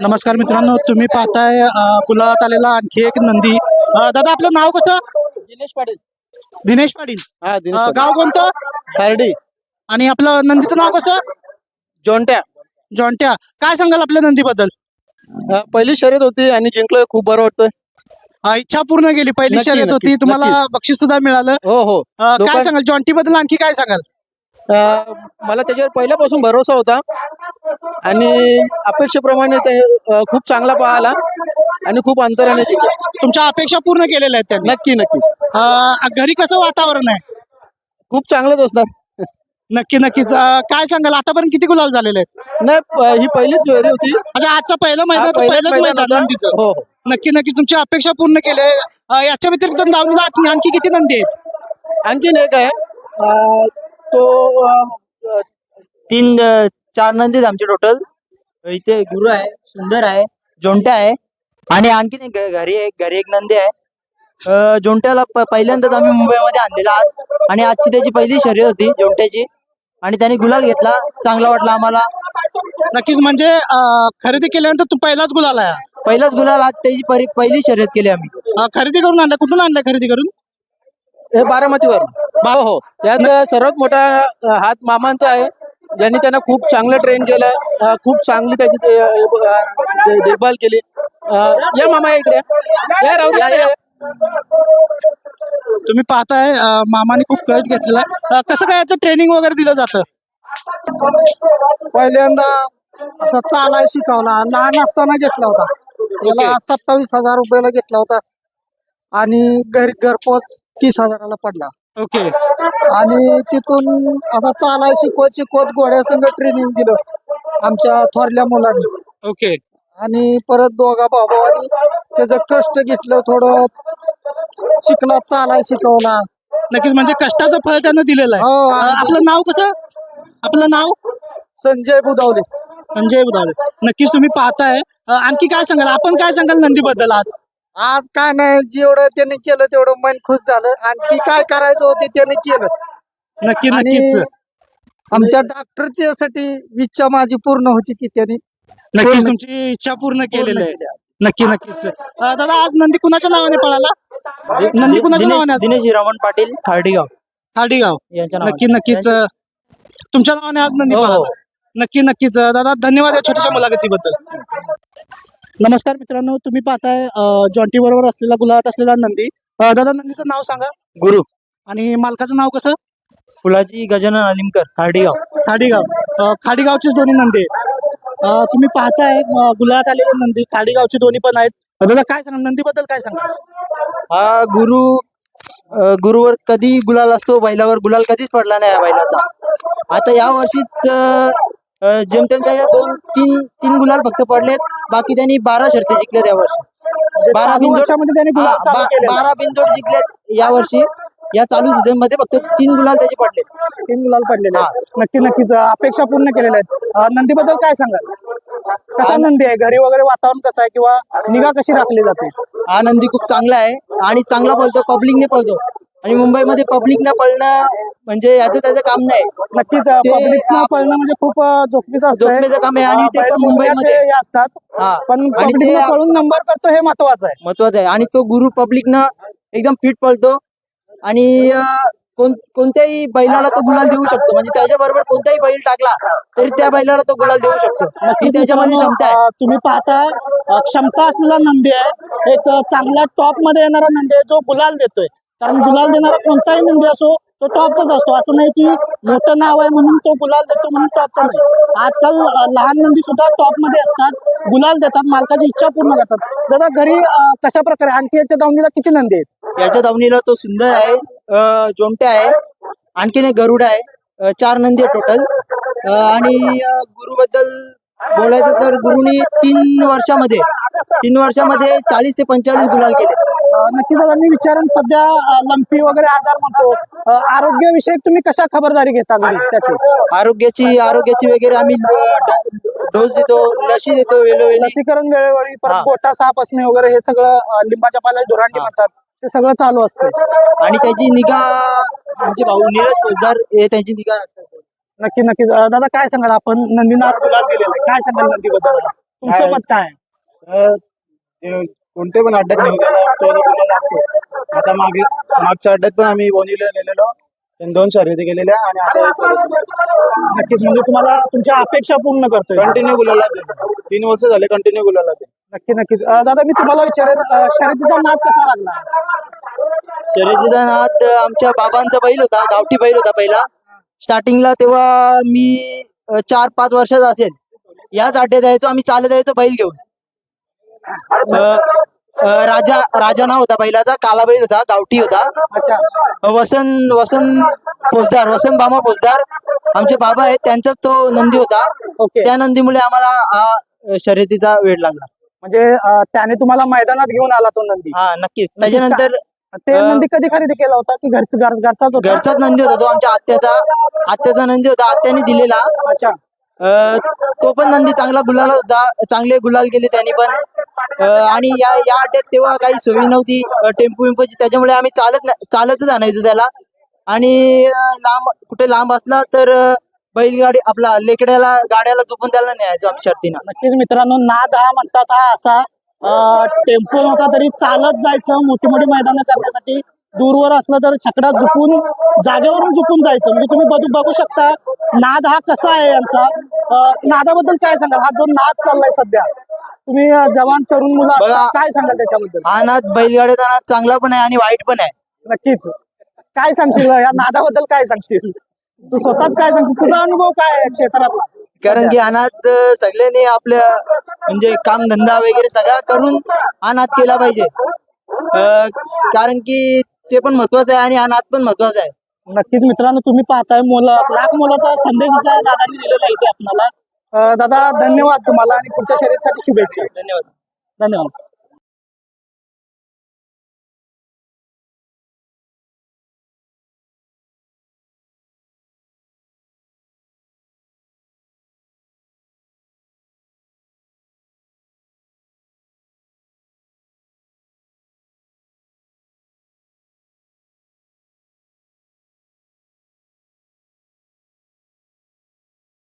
नमस्कार मित्रांनो तुम्ही पाहताय गुलाबात आलेला आणखी एक नंदी. अ, दादा आपलं नाव कसं? दिनेश पाटील. दिनेश पाटील. हा अ, गाव कोणतं? खर्डी. आणि आपलं नंदीचं नाव कसं? जोंट्या जॉन्ट्या. काय सांगाल आपल्या नंदीबद्दल? अ, पहिली शर्यत होती आणि जिंकलोय खूप बरं वाटतंय. अ, इच्छा पूर्ण केली पहिली नक्की, शर्यत होती. नक्कीच, तुम्हाला नक्कीच. बक्षीस सुद्धा मिळालं. हो हो. अ, काय लोकां- सांगाल? जॉन्टी बद्दल आणखी काय सांगाल? अ, मला त्याच्यावर पहिल्यापासून भरोसा होता. आणि अपेक्षेप्रमाणे ते अ, खूप चांगला पाहिला आणि खूप अंतराने जिंकला. तुमच्या अपेक्षा पूर्ण केलेल्या आहेत त्यांनी? नक्की नक्कीच. अ, घरी कसं वातावरण आहे? खूप चांगलंच असणार. नक्की नक्कीच. अ, काय सांगाल? आतापर्यंत किती गुलाल झालेले आहेत? नाही प- ही पहिलीच फेरी होती. अच्छा आजचा पहिलं मैदान हा, होतं, पहिलंच पहिलंच मैदान मैदान होतं. नंदीचं हो हो. नक्की नक्की. तुमची अपेक्षा पूर्ण केली आहे. अ, याच्या व्यतिरिक्त दावणीला आणखी- आणखी किती नंदी आहेत? आणखीन एक आहे. अ, तो अ, तीन चार नंदी आहेत आमचे टोटल इथे गुरु आहे सुंदर आहे जोंट्या आहे. आणि आणखीन एक घरी एक घरी एक नंदी आहे. जोंट्याला पहिल्यांदाच आम्ही मुंबईमध्ये आणलेला आज. आणि आजची त्याची पहिली शर्यत होती जोंट्याची. आणि त्याने गुलाल घेतला चांगला वाटला आम्हाला. नक्कीच म्हणजे खरेदी केल्यानंतर तू पहिलाच गुलाल आहे पहिलाच गुलाल आज त्याची पहिली शर्यत केली आम्ही. खरेदी करून आणला कुठून आणलाय खरेदी करून? हे बारामतीवर हो. त्यात सर्वात मोठा हात मामांचा आहे. ज्यांनी त्यांना खूप चांगलं ट्रेन केलं खूप चांगली त्याची देखभाल केली. या मामा इकडे या. राहू द्या, या. तुम्ही पाहताय मामाने खूप कळत घेतलेला आहे. कसं काय याचं ट्रेनिंग वगैरे दिलं जातं? पहिल्यांदा असा चालाय शिकवला. लहान असताना घेतला होता. त्याला सत्तावीस हजार रुपयाला घेतला होता. आणि घरी घरपोच तीस हजाराला पडला. ओके. आणि तिथून असा चालाय शिकवत शिकवत घोड्यासंग ट्रेनिंग दिलं आमच्या थोरल्या मुलांनी. ओके. आणि परत दोघा भावानी त्याचं कष्ट घेतलं थोडं शिकला चालाय शिकवला. नक्कीच म्हणजे कष्टाचं फळ त्यानं दिलेलं आहे. हो आणि आपलं नाव कसं? आपलं नाव? संजय बुधावले. संजय बुधाले नक्कीच तुम्ही पाहताय. अं, आणखी काय सांगाल? आपण काय सांगाल नंदी बद्दल आज? आज काय नाही जेवढं त्याने केलं तेवढं मन खुश झालं आणि जी काय करायचं होते त्याने केलं. नक्की आणि नक्कीच. आमच्या डॉक्टरच्या साठी इच्छा माझी पूर्ण होती ती त्याने नक्कीच तुमची इच्छा पूर्ण केलेली आहे. नक्की नक्कीच. अं, दादा आज नंदी कुणाच्या नावाने पळाला? नंदी कुणाच्या नावाने दिनेश आज? दिनेश पाटील खार्डीगाव. खाडीगाव यांच्या नक्की. नक्कीच. अं, तुमच्या नावाने आज नंदी हो, हो. पळाला. नक्की नक्कीच. अं, दादा धन्यवाद या छोट्याशा मुलाखतीबद्दल. नमस्कार मित्रांनो तुम्ही पाहताय जॉन्टी बरोबर असलेला गुलाबात असलेला नंदी. दादा नंदीचं नाव सांगा. गुरु. आणि मालकाचं नाव कसं? फुलाजी गजानन अलिमकर खाडीगाव. अं, खाडीगावचीच दोन्ही नंदी आहेत. तुम्ही पाहताय गुलाबात आलेले नंदी खाडीगावचे दोन्ही पण आहेत. दादा काय सांगा नंदीबद्दल काय सांगा? हा गुरु गुरुवर कधी गुलाल असतो बैलावर गुलाल कधीच पडला नाही या बैलाचा. आता या वर्षीच जेमतेम त्याच्या दोन तीन तीन गुलाल फक्त पडलेत. बाकी त्यांनी बारा शर्ती जिंकल्यात या वर्षी. बारा चालू बिनजोड हा. बारा बिनजोड जिंकल्यात या वर्षी. या चालू सीझनमध्ये फक्त तीन गुलाल त्याचे पडले तीन गुलाल पडलेले. नक्की नक्कीच अपेक्षा पूर्ण केलेल्या आहेत. नंदीबद्दल काय सांगाल? कसा नंदी आहे? घरी वगैरे वातावरण कसं आहे? किंवा निगा कशी राखली जाते? आनंदी खूप चांगला आहे. आणि चांगला पळतो. पब्लिकने पळतो. आणि मुंबईमध्ये पब्लिकने पळणं म्हणजे याचं त्याचं काम नाही. नक्कीच पळणं म्हणजे खूप जोखमीचं असतं. जोखमीचं काम आहे आणि ते पण मुंबईमध्ये हे असतात. हा. पण आणि पळून नंबर करतो हे महत्वाचं आहे. महत्वाचं आहे. आणि तो गुरु पब्लिकनं एकदम फिट पळतो. आणि अं, कोण कोणत्याही बैलाला तो गुलाल देऊ शकतो. म्हणजे त्याच्या बरोबर कोणताही बैल टाकला तरी त्या बैलाला तो गुलाल देऊ शकतो. ही त्याच्यामध्ये मित्रांनो, क्षमता आहे. अं, तुम्ही पाहता अं, क्षमता असलेला नंदी आहे. एक अं, चांगला टॉपमध्ये येणारा नंदी आहे जो गुलाल देतोय. कारण गुलाल देणारा कोणताही नंदी असो तो टॉपचाच असतो. असं नाही की मोठं नाव आहे म्हणून तो गुलाल देतो म्हणून टॉपचा नाही. आजकाल लहान नंदी सुद्धा टॉपमध्ये असतात गुलाल देतात मालकाची इच्छा पूर्ण करतात. दादा घरी कशा प्रकारे? आणखी याच्या दावणीला किती नंदी आहेत? याच्या दावणीला तो सुंदर आहे अं, जोमट्या आहे आणखीन एक गरुड आहे चार नंदी आहे टोटल आणि गुरुबद्दल बोलायचं तर गुरुनी तीन वर्षामध्ये तीन वर्षामध्ये चाळीस ते पंचेचाळीस गुलाल केले. नक्कीच दादा मी विचारेन सध्या लंपी वगैरे आजार म्हणतो. आरोग्यविषयक तुम्ही कशा खबरदारी घेता घरी त्याची? आरोग्याची आरोग्याची वगैरे आम्ही डोस देतो लशी देतो वेळोवेळी. लसीकरण वेळोवेळी हा. परत गोटा साप असणे वगैरे हे सगळं लिंबाच्या पाला धुरांडी. म्हणतात ते सगळं चालू असतं. आणि त्याची निगा आमचे भाऊ नीरज फौजदार हे त्यांची निगा राखतात. नक्की नक्कीच अं, दादा काय सांगाल? आपण नंदीनं आज गुलाल दिलेला काय सांगाल नंदीबद्दल? तुमचं मत काय कोणते पण अड्ड्यात तो गुलाल असतो. आता मागे मागच्या अड्ड्यात पण आम्ही बोनीला गेलेलो त्यांनी दोन शर्यती गेलेल्या आणि आता एक शर्यत नक्कीच म्हणजे तुम्हाला तुमच्या अपेक्षा पूर्ण करतोय. कंटिन्यू गुलाला तीन वर्ष झाले कंटिन्यू गुलाला नक्की नक्कीच. अं, दादा मी तुम्हाला विचारेन अं, शर्यतीचा नाद कसा लागला? शर्यतीचा नाद आमच्या बाबांचा बैल होता गावठी बैल होता पहिला. स्टार्टिंगला तेव्हा मी अ, चार पाच वर्षाचा असेल. याच अड्ड्यात यायचो आम्ही चालत यायचो बैल घेऊन. राजा राजा नाव होता बैलाचा काला बैल होता गावठी होता. अच्छा. वसंत वसंत पोचदार वसंत बामा पोचदार आमचे बाबा आहेत त्यांचाच तो नंदी होता. ओके. त्या नंदीमुळे आम्हाला हा शर्यतीचा वेळ लागला. म्हणजे अं, त्याने तुम्हाला मैदानात घेऊन आला तो नंदी. हा नक्कीच. त्याच्यानंतर ते अं, नंदी कधी खरेदी केला होता की घरच घर- घरचाच होता? घरचाच नंदी होता तो आमच्या आत्याचा आत्याचा नंदी होता आत्याने दिलेला. अच्छा. अं, तो पण नंदी चांगला गुलाल होता चांगले गुलाल गेले त्यांनी पण. आणि या या अड्ड्यात तेव्हा काही सोयी नव्हती. टेम्पो विम्पोची त्याच्यामुळे आम्ही चालत चालतच आणायचो त्याला. आणि लांब कुठे लांब असला तर बैलगाडी आपला लेकड्याला गाड्याला झोपून त्याला न्यायचो आम्ही शर्तीनं. नक्कीच मित्रांनो नाद हा म्हणतात हा असा टेम्पो नव्हता तरी चालत जायचं मोठी मोठी मैदानं करण्यासाठी. दूरवर असलं तर छकडा झुकून जागेवरून झुकून जायचं. म्हणजे तुम्ही बघू बघू शकता नाद हा कसा आहे यांचा. नादाबद्दल काय सांगाल? हा जो नाद चाललाय सध्या. तुम्ही जवान तरुण मुलं बघा. काय सांगाल त्याच्याबद्दल? हा नाद बैलगाड्याचा नाद चांगला पण आहे आणि वाईट पण आहे. नक्कीच. काय सांगशील या नादाबद्दल काय सांगशील? तू स्वतःच काय सांगशील? तुझा अनुभव काय आहे क्षेत्रातला? कारण की अनाथ अं, सगळ्यांनी आपल्या म्हणजे काम धंदा वगैरे सगळा करून अनाथ केला पाहिजे. अं, कारण की ते पण महत्वाचं आहे आणि अनाथ पण महत्वाचं आहे. नक्कीच मित्रांनो तुम्ही पाहताय मुलं लाख मुलाचा संदेश असा दादांनी दिलेला आहे इथे आपल्याला दादा धन्यवाद तुम्हाला आणि पुढच्या शर्यतीसाठी शुभेच्छा. धन्यवाद. धन्यवाद.